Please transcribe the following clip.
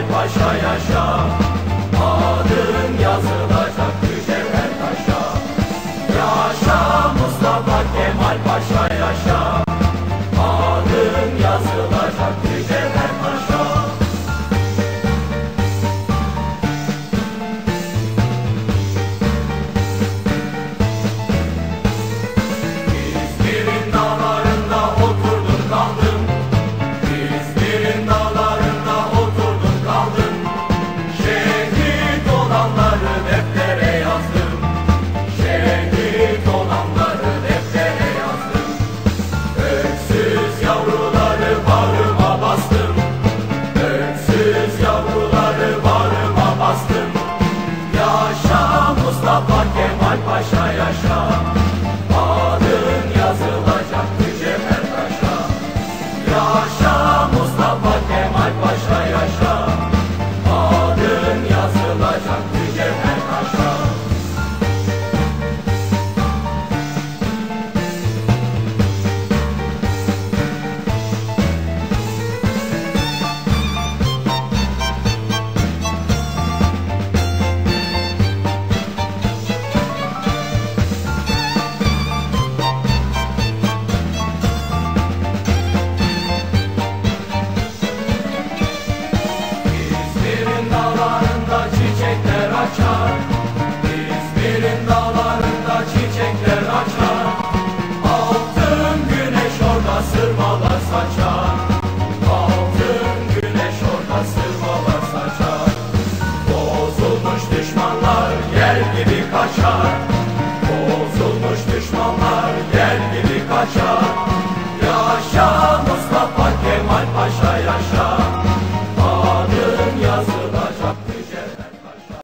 Kemal Paşa yaşa. Adın yazılacak güzel mücevher taşa Yaşa Mustafa Kemal Paşa yaşa. Adın yazılacak mücevher